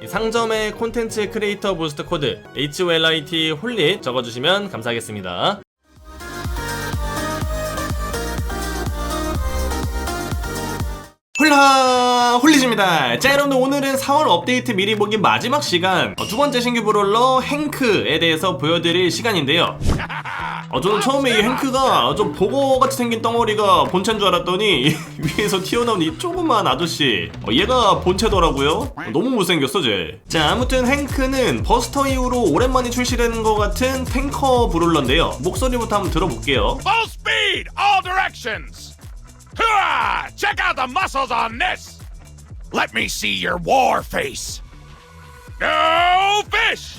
이 상점의 콘텐츠 크리에이터 부스트 코드 HOLIT 홀릿 적어주시면 감사하겠습니다. 홀라 홀리즈입니다. 자 여러분들 오늘은 4월 업데이트 미리 보기 마지막 시간 어, 두 번째 신규 브롤러 행크에 대해서 보여드릴 시간인데요. 어, 저는 처음에 이 행크가 좀 보거같이 생긴 덩어리가 본체인 줄 알았더니 위에서 튀어나온 이 조그만 아저씨 어, 얘가 본체더라고요. 어, 너무 못생겼어 쟤. 자 아무튼 행크는 버스터 이후로 오랜만에 출시되는 것 같은 탱커 브롤러인데요. 목소리부터 한번 들어볼게요. Full speed, all directions. Check out the muscles on this. Let me see your war face. Go fish!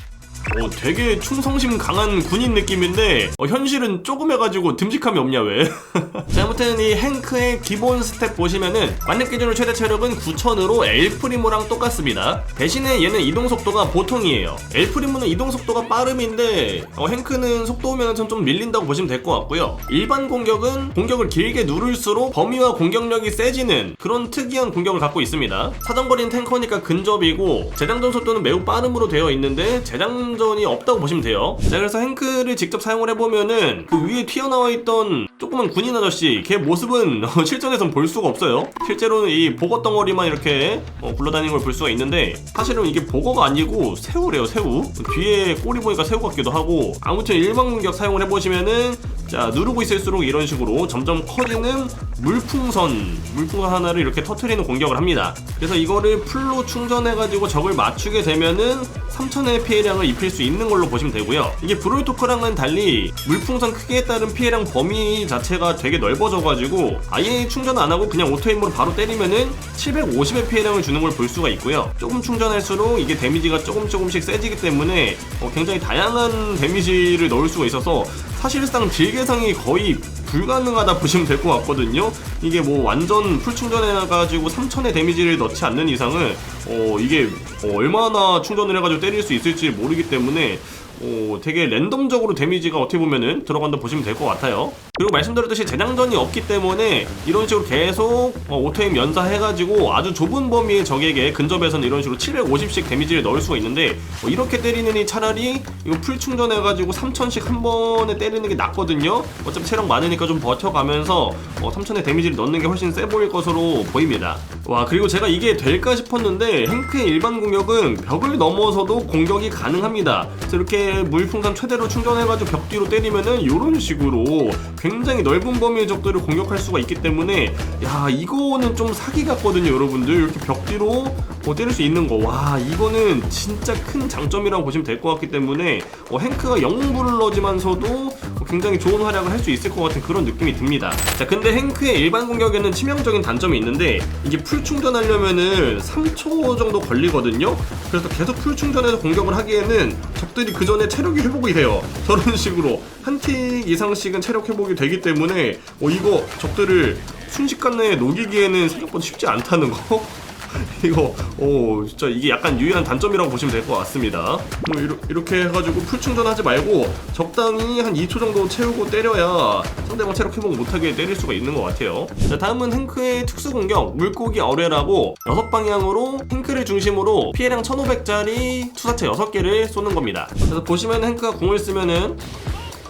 어, 되게 충성심 강한 군인 느낌인데 어, 현실은 조금 해가지고 듬직함이 없냐 왜? 자, 아무튼 이 행크의 기본 스텝 보시면은 만렙 기준으로 최대 체력은 9000으로 엘프리모랑 똑같습니다. 대신에 얘는 이동 속도가 보통이에요. 엘프리모는 이동 속도가 빠름인데 어, 행크는 속도 오면 좀, 좀 밀린다고 보시면 될 것 같고요. 일반 공격은 공격을 길게 누를수록 범위와 공격력이 세지는 그런 특이한 공격을 갖고 있습니다. 사정거리는 탱커니까 근접이고 재장전 속도는 매우 빠름으로 되어 있는데 재장 전이 없다고 보시면 돼요. 자 그래서 행크를 직접 사용을 해보면은 그 위에 튀어나와 있던 조그만 군인 아저씨 걔 모습은 실전에선 볼 수가 없어요. 실제로는 이 보거 덩어리만 이렇게 어, 굴러다니는 걸 볼 수가 있는데 사실은 이게 보거가 아니고 새우래요 새우. 뒤에 꼬리 보니까 새우 같기도 하고 아무튼 일반 공격 사용을 해보시면은 자 누르고 있을수록 이런 식으로 점점 커지는 물풍선 물풍선 하나를 이렇게 터트리는 공격을 합니다 그래서 이거를 풀로 충전해가지고 적을 맞추게 되면은 3000의 피해량을 입힐 수 있는 걸로 보시면 되고요 이게 브로이토크랑은 달리 물풍선 크기에 따른 피해량 범위 자체가 되게 넓어져가지고 아예 충전 안 하고 그냥 오토임으로 바로 때리면은 750의 피해량을 주는 걸 볼 수가 있고요 조금 충전할수록 이게 데미지가 조금 조금씩 세지기 때문에 어, 굉장히 다양한 데미지를 넣을 수가 있어서 사실상 딜 계상이 거의 불가능하다 보시면 될 것 같거든요. 이게 뭐 완전 풀 충전해가지고 3000의 데미지를 넣지 않는 이상은 어 이게 어, 얼마나 충전을 해가지고 때릴 수 있을지 모르기 때문에 어, 되게 랜덤적으로 데미지가 어떻게 보면은 들어간다 보시면 될 것 같아요. 그리고 말씀드렸듯이 재장전이 없기 때문에 이런 식으로 계속 어, 오토임 연사해가지고 아주 좁은 범위의 적에게 근접해서는 이런 식으로 750씩 데미지를 넣을 수가 있는데 어, 이렇게 때리느니 차라리 이거 풀 충전해가지고 3000씩 한 번에 때리는 게 낫거든요. 어차피 체력 많으니까 좀 버텨가면서 어, 3000의 데미지를 넣는 게 훨씬 세 보일 것으로 보입니다. 와 그리고 제가 이게 될까 싶었는데 행크의 일반 공격은 벽을 넘어서도 공격이 가능합니다. 그래서 이렇게 물풍선 최대로 충전해가지고 벽 뒤로 때리면은 이런 식으로 굉장히 넓은 범위의 적들을 공격할 수가 있기 때문에 야 이거는 좀 사기 같거든요 여러분들. 이렇게 벽 뒤로 뭐 때릴 수 있는 거 와 이거는 진짜 큰 장점이라고 보시면 될 것 같기 때문에 어, 행크가 영웅 브룰러지만서도 어, 굉장히 좋은 활약을 할 수 있을 것 같은 그런 느낌이 듭니다. 자 근데 행크의 일반 공격에는 치명적인 단점이 있는데 이게 풀 충전하려면은 3초 정도 걸리거든요? 그래서 계속 풀 충전해서 공격을 하기에는 적들이 그 전에 체력이 회복이 돼요. 저런 식으로. 한틱 이상씩은 체력 회복이 되기 때문에 어 이거 적들을 순식간에 녹이기에는 생각보다 쉽지 않다는 거 이거 어 진짜 이게 약간 유일한 단점이라고 보시면 될 것 같습니다. 뭐 이렇게 해가지고 풀 충전하지 말고 적당히 한 2초 정도 채우고 때려야 상대방 체력 회복 못하게 때릴 수가 있는 것 같아요. 자 다음은 행크의 특수 공격 물고기 어뢰라고 6방향으로 행크를 중심으로 피해량 1500짜리 투사체 6개를 쏘는 겁니다. 그래서 보시면 행크가 공을 쓰면은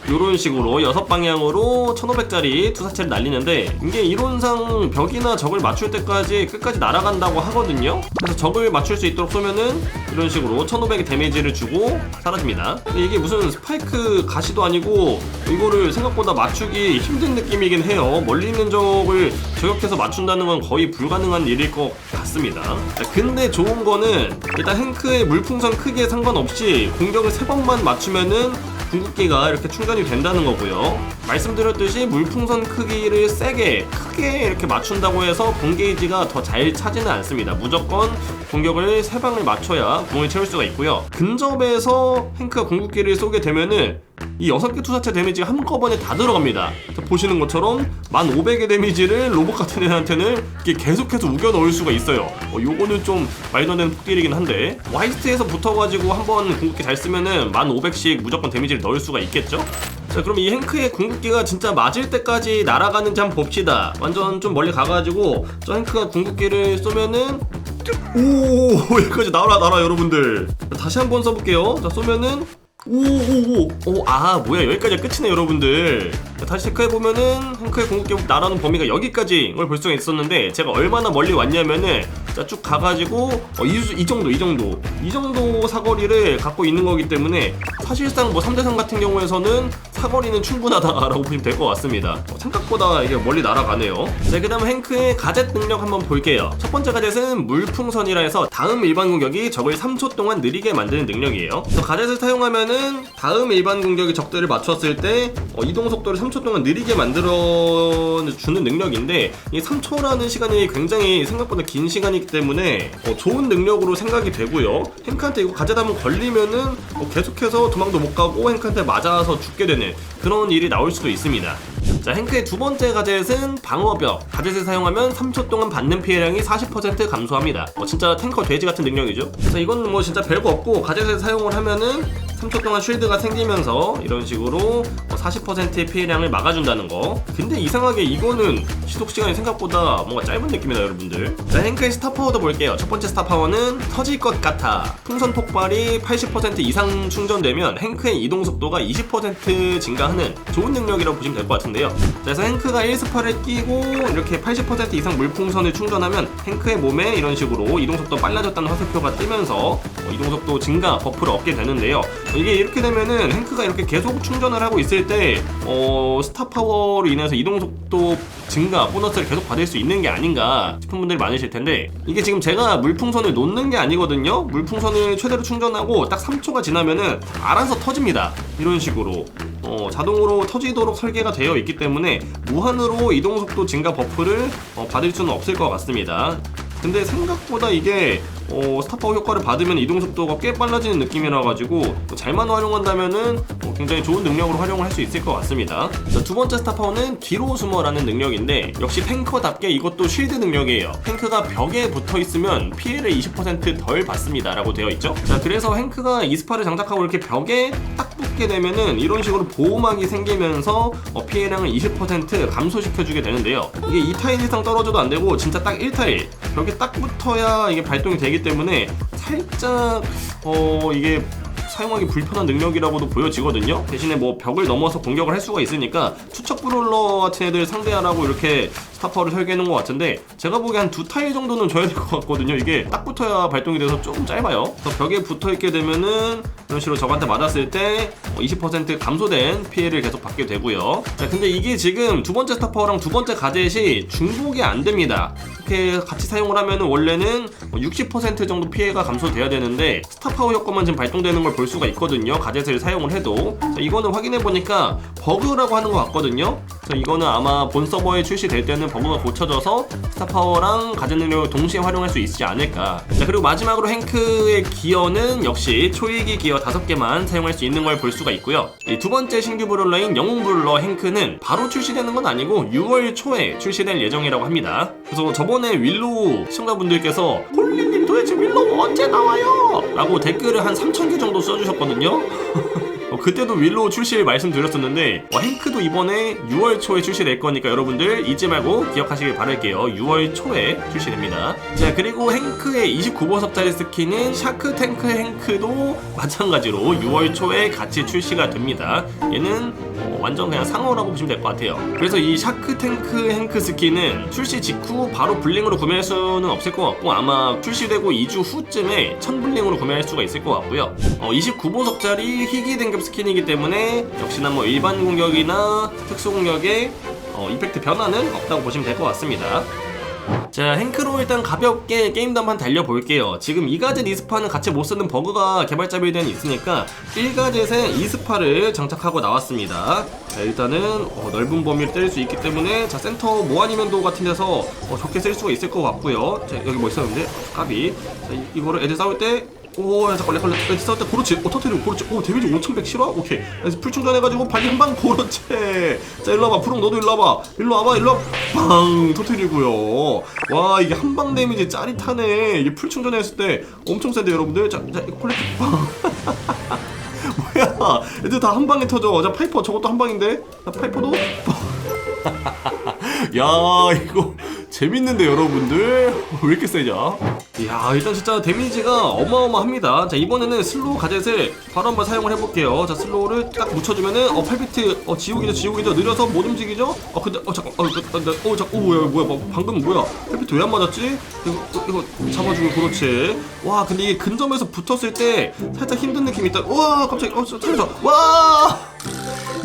이런 식으로 여섯 방향으로 1500짜리 투사체를 날리는데 이게 이론상 벽이나 적을 맞출 때까지 끝까지 날아간다고 하거든요. 그래서 적을 맞출 수 있도록 쏘면은 이런 식으로 1500의 데미지를 주고 사라집니다. 근데 이게 무슨 스파이크 가시도 아니고 이거를 생각보다 맞추기 힘든 느낌이긴 해요. 멀리 있는 적을 저격해서 맞춘다는 건 거의 불가능한 일일 것 같습니다. 자, 근데 좋은 거는 일단 행크의 물풍선 크기에 상관없이 공격을 세번만 맞추면은 궁극기가 이렇게 충전이 된다는 거고요. 말씀드렸듯이 물풍선 크기를 세게 크게 이렇게 맞춘다고 해서 공 게이지가 더 잘 차지는 않습니다. 무조건 공격을 세 방을 맞춰야 공을 채울 수가 있고요. 근접에서 행크가 궁극기를 쏘게 되면은 이 6개 투사체 데미지가 한꺼번에 다 들어갑니다. 자, 보시는 것처럼 1500의 데미지를 로봇 같은 애한테는 계속해서 우겨 넣을 수가 있어요. 어, 요거는 좀 말도 안 되는 폭딜이긴 한데 와이스트에서 붙어가지고 한번 궁극기 잘 쓰면은 1500씩 무조건 데미지를 넣을 수가 있겠죠? 자 그럼 이 행크의 궁극기가 진짜 맞을 때까지 날아가는지 한번 봅시다 완전 좀 멀리 가가지고 저 행크가 궁극기를 쏘면은 오 여기까지 날아 날아 여러분들 자, 다시 한번 써볼게요 자 쏘면은 오오오오아 뭐야. 여기까지가 끝이네 여러분들. 자, 다시 체크해보면은 탱크의 궁극기 날아오는 범위가 여기까지인 걸볼 수가 있었는데 제가 얼마나 멀리 왔냐면은 자쭉 가가지고 어, 이, 수- 이 정도 이 정도. 이 정도 사거리를 갖고 있는 거기 때문에 사실상 뭐 3대3 같은 경우에서는 사거리는 충분하다라고 보시면 될 것 같습니다. 어, 생각보다 이게 멀리 날아가네요. 자 그다음 행크의 가젯 능력 한번 볼게요. 첫 번째 가젯은 물풍선이라 해서 다음 일반 공격이 적을 3초 동안 느리게 만드는 능력이에요. 그래서 가젯을 사용하면은 다음 일반 공격이 적들을 맞췄을 때 어, 이동 속도를 3초 동안 느리게 만들어 주는 능력인데 이 3초라는 시간이 굉장히 생각보다 긴 시간이기 때문에 어, 좋은 능력으로 생각이 되고요. 행크한테 이거 가젯 한번 걸리면은 어, 계속해서 도망도 못 가고 행크한테 맞아서 죽게 되는 그런 일이 나올 수도 있습니다 자, 행크의 두 번째 가젯은 방어벽. 가젯을 사용하면 3초 동안 받는 피해량이 40% 감소합니다. 어, 진짜 탱커 돼지 같은 능력이죠. 그래서 이건 뭐 진짜 별거 없고 가젯을 사용을 하면은 3초 동안 쉴드가 생기면서 이런 식으로 어, 40%의 피해량을 막아준다는 거. 근데 이상하게 이거는 지속 시간이 생각보다 뭔가 짧은 느낌이다 여러분들. 자, 행크의 스타 파워도 볼게요. 첫 번째 스타 파워는 터질 것 같아. 풍선 폭발이 80% 이상 충전되면 행크의 이동 속도가 20% 증가하는 좋은 능력이라고 보시면 될 것 같은데요. 자, 그래서 행크가 1스파를 끼고 이렇게 80% 이상 물풍선을 충전하면 행크의 몸에 이런 식으로 이동 속도 빨라졌다는 화살표가 뜨면서 어, 이동 속도 증가 버프를 얻게 되는데요. 어, 이게 이렇게 되면은 행크가 이렇게 계속 충전을 하고 있을 때 어, 스타 파워로 인해서 이동 속도 증가 보너스를 계속 받을 수 있는 게 아닌가 싶은 분들이 많으실 텐데 이게 지금 제가 물풍선을 놓는 게 아니거든요. 물풍선을 최대로 충전하고 딱 3초가 지나면은 알아서 터집니다. 이런 식으로 어, 자동으로 터지도록 설계가 되어 있기 때문에 무한으로 이동 속도 증가 버프를 어, 받을 수는 없을 것 같습니다. 근데 생각보다 이게 어, 스타파워 효과를 받으면 이동 속도가 꽤 빨라지는 느낌이라 가지고 또 잘만 활용한다면은 어, 굉장히 좋은 능력으로 활용을 할 수 있을 것 같습니다. 자, 두 번째 스타파워는 뒤로 숨어라는 능력인데 역시 탱커답게 이것도 쉴드 능력이에요. 탱크가 벽에 붙어 있으면 피해를 20%덜 받습니다라고 되어 있죠. 자 그래서 행크가 이스파를 장착하고 이렇게 벽에 딱 붙게 되면은 이런 식으로 보호막이 생기면서 어, 피해량을 20% 감소시켜주게 되는데요. 이게 2타일 이상 떨어져도 안 되고 진짜 딱 1타일 벽에 딱 붙어야 이게 발동이 되기 때문에 살짝 어 이게 사용하기 불편한 능력이라고도 보여지거든요. 대신에 뭐 벽을 넘어서 공격을 할 수가 있으니까 투척 브롤러 같은 애들 상대하라고 이렇게 스타파워를 설계해 놓은 것 같은데 제가 보기에 한 두 타일 정도는 줘야 될 것 같거든요. 이게 딱 붙어야 발동이 돼서 조금 짧아요. 벽에 붙어 있게 되면은 이런 식으로 적한테 맞았을 때 20% 감소된 피해를 계속 받게 되고요. 자, 근데 이게 지금 두 번째 스타파워랑 두 번째 가젯이 중복이 안 됩니다. 이렇게 같이 사용을 하면은 원래는 60% 정도 피해가 감소돼야 되는데 스타파워 효과만 지금 발동되는 걸 볼 수가 있거든요. 가젯을 사용을 해도 자, 이거는 확인해 보니까 버그라고 하는 것 같거든요. 그래서 이거는 아마 본 서버에 출시될 때는 버그가 고쳐져서 스타파워랑 가젯 능력을 동시에 활용할 수 있지 않을까. 자 그리고 마지막으로 행크의 기어는 역시 초일기 기어 5개만 사용할 수 있는 걸 볼 수가 있고요. 이두 번째 신규 브롤러인 영웅 브롤러 행크는 바로 출시되는 건 아니고 6월 초에 출시될 예정이라고 합니다. 그래서 저번에 윌로우 시청자분들께서 홀리님 도대체 윌로우 언제 나와요? 라고 댓글을 한 3,000개 정도 써주셨거든요. 어, 그때도 윌로우 출시를 말씀드렸었는데 어, 행크도 이번에 6월 초에 출시될 거니까 여러분들 잊지 말고 기억하시길 바랄게요. 6월 초에 출시됩니다. 자 그리고 행크의 29보석짜리 스킨인 샤크 탱크 행크도 마찬가지로 6월 초에 같이 출시가 됩니다. 얘는 어, 완전 그냥 상어라고 보시면 될 것 같아요. 그래서 이 샤크 탱크 행크 스킨은 출시 직후 바로 블링으로 구매할 수는 없을 것 같고 아마 출시되고 2주 후쯤에 1000블링으로 구매할 수가 있을 것 같고요. 어, 29보석짜리 희귀 등급 스킨이기 때문에 역시나 뭐 일반 공격이나 특수 공격에 어, 이펙트 변화는 없다고 보시면 될 것 같습니다 자 행크로 일단 가볍게 게임도 한번 달려볼게요. 지금 이가젯 이스파는 같이 못쓰는 버그가 개발자 빌드에는 있으니까 1가젯에 이스파를 장착하고 나왔습니다. 자 일단은 어, 넓은 범위를 때릴 수 있기 때문에 자 센터 모아니면도 같은 데서 어, 좋게 쓸 수가 있을 것 같고요. 자 여기 뭐 있었는데? 까비. 자 이, 이거를 애들 싸울 때 오, 잠깐 걸려 걸려. 때 그렇지. 어, 터트리고 그렇지. 오, 데미지 5100 실화? 오케이. 그래서 풀 충전해가지고 발리 한방 그렇지. 자, 일로 와봐. 푸릉 너도 일로 와봐. 일로 와봐. 일로 와봐. 빵! 터트리고요. 와, 이게 한방 데미지 짜릿하네. 이게 풀 충전했을 때 엄청 센데, 여러분들. 자, 자, 이거 콜렉트 빵. 뭐야? 애들 다 한 방에 터져. 자, 파이퍼 저것도 한 방인데. 자, 파이퍼도. 야, 이거 재밌는데, 여러분들. 왜 이렇게 세냐? 이야 일단 진짜 데미지가 어마어마합니다. 자 이번에는 슬로우 가젯을 바로 한번 사용을 해볼게요. 자 슬로우를 딱 묻혀주면은 어 8비트 어 지옥이죠 지옥이죠. 느려서 못 움직이죠? 어 근데 어 잠깐 어 이거 어, 어 잠깐 오 뭐야 뭐야 뭐, 방금 뭐야? 8비트 왜 안 맞았지? 이거 어, 이거 잡아주고 그렇지. 와 근데 이게 근접에서 붙었을 때 살짝 힘든 느낌이 있다. 우와 갑자기 어 살려줘. 와!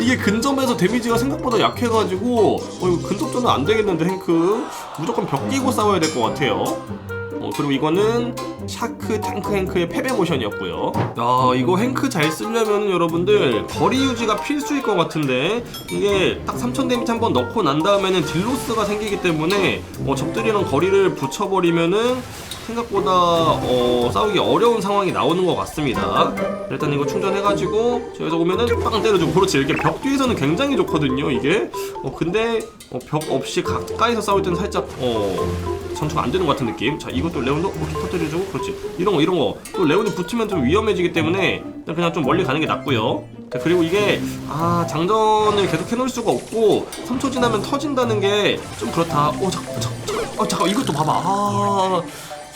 이게 근접에서 데미지가 생각보다 약해가지고 어 이거 근접전은 안 되겠는데 행크. 무조건 벽 끼고 싸워야 될 것 같아요. 어, 그리고 이거는 샤크 탱크 행크의 패배 모션이었고요. 야, 이거 행크 잘 쓰려면 여러분들 거리 유지가 필수일 것 같은데 이게 딱 3000 데미지 한 번 넣고 난 다음에는 딜로스가 생기기 때문에 어, 적들이랑 거리를 붙여버리면은 생각보다 어, 싸우기 어려운 상황이 나오는 것 같습니다. 일단 이거 충전해가지고 저기서 오면은 빵 때려주고 그렇지 이렇게 벽 뒤에서는 굉장히 좋거든요 이게. 어, 근데 어, 벽 없이 가까이서 싸울 때는 살짝 어. 전투가 안 되는 것 같은 느낌. 자, 이것도 레온도 이렇게 터뜨려주고, 그렇지. 이런 거, 이런 거. 또 레온이 붙으면 좀 위험해지기 때문에 그냥, 그냥 좀 멀리 가는 게 낫고요. 자, 그리고 이게 아 장전을 계속 해놓을 수가 없고 3초 지나면 터진다는 게 좀 그렇다. 오, 잠깐, 잠깐, 잠깐, 어, 잠깐, 이것도 봐봐. 아.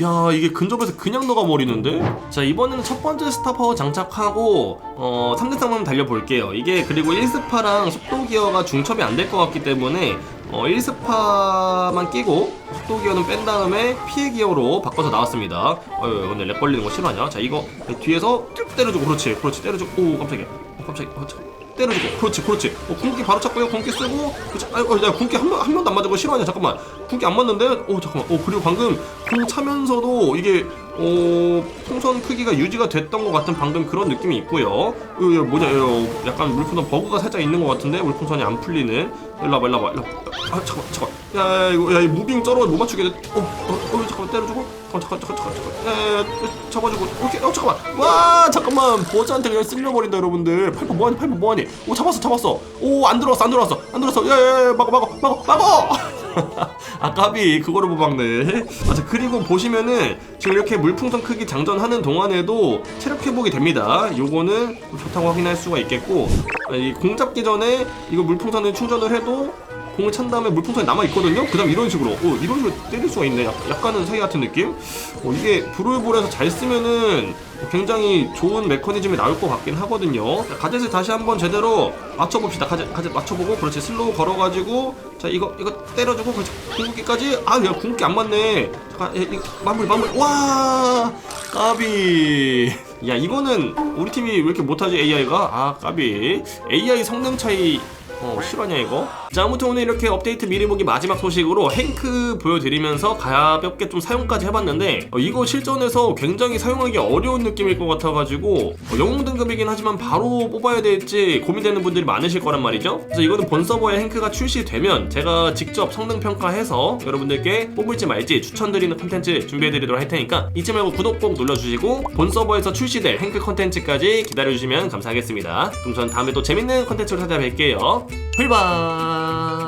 야 이게 근접에서 그냥 녹아버리는데? 자 이번에는 첫 번째 스타 파워 장착하고 어 3대 상만 달려볼게요 이게 그리고 1스파랑 속도 기어가 중첩이 안 될 것 같기 때문에 어 1스파만 끼고 속도 기어는 뺀 다음에 피해 기어로 바꿔서 나왔습니다 어휴 오늘 렉 걸리는 거 싫어하냐? 자 이거 뒤에서 쭉 때려주고 그렇지 그렇지 때려주고 오 깜짝이야 어, 깜짝이야 어, 잠깐. 때려주고 그렇지 그렇지. 어, 궁기 바로 찾고요. 궁기 쓰고. 그렇지 아이고 야 궁기 한, 명, 한 명도 안 맞은 거 싫어하냐? 잠깐만. 궁기 안 맞는데? 오 잠깐만. 어 그리고 방금 궁 차면서도 이게 어 풍선 크기가 유지가 됐던 것 같은 방금 그런 느낌이 있고요. 어, 이거 뭐냐 이거 약간 물풍선 버그가 살짝 있는 것 같은데? 물풍선이 안 풀리는. 일로 와봐 일로 와봐. 일로 와봐. 아 잠깐만 잠깐만. 야, 야 이거 야이 무빙 쩔어 못 맞추게 돼 어, 어, 어 잠깐만. 때려주고 잠깐 잠깐 잠깐 잠깐 잠깐 야, 잡아주고. 오케이 어 잠깐만. 와 잠깐만. 버즈한테 그냥 쓸려버린다 여러분들. 팔퍼 뭐하니 팔퍼 뭐하니? 오 잡았어 잡았어. 오 안 들어왔어 안 들어왔어 안 들어왔어. 야야야 막어 막어 막어 막어. 아 까비. 그거를 못 막네. 아자 그리고 보시면은 지금 이렇게 물풍선 크기 장전하는 동안에도 체력 회복이 됩니다. 요거는 좋다고 확인할 수가 있겠고 아, 이공 잡기 전에 이거 물풍선을 충전을 해도 공을 찬 다음에 물풍선이 남아 있거든요. 그 다음 이런 식으로, 어, 이런 식으로 때릴 수가 있네. 약- 약간은 사기 같은 느낌. 어, 이게 브롤볼에서 잘 쓰면은 굉장히 좋은 메커니즘이 나올 것 같긴 하거든요. 자, 가젯을 다시 한번 제대로 맞춰봅시다. 가젯, 가젯 맞춰보고, 그렇지. 슬로우 걸어가지고, 자 이거 이거 때려주고, 그렇지. 궁극기까지. 아, 야 궁극기 안 맞네. 잠깐, 야, 이거 마무리 마무리. 와, 까비. 야 이거는 우리 팀이 왜 이렇게 못하지 AI가? 아 까비. AI 성능 차이. 어 실화냐 이거? 자 아무튼 오늘 이렇게 업데이트 미리 보기 마지막 소식으로 행크 보여드리면서 가볍게 좀 사용까지 해봤는데 어, 이거 실전에서 굉장히 사용하기 어려운 느낌일 것 같아가지고 어, 영웅 등급이긴 하지만 바로 뽑아야 될지 고민되는 분들이 많으실 거란 말이죠? 그래서 이거는 본 서버에 행크가 출시되면 제가 직접 성능 평가해서 여러분들께 뽑을지 말지 추천드리는 컨텐츠 준비해드리도록 할 테니까 잊지 말고 구독 꼭 눌러주시고 본 서버에서 출시될 행크 컨텐츠까지 기다려주시면 감사하겠습니다. 그럼 전 다음에 또 재밌는 컨텐츠로 찾아뵐게요 불발.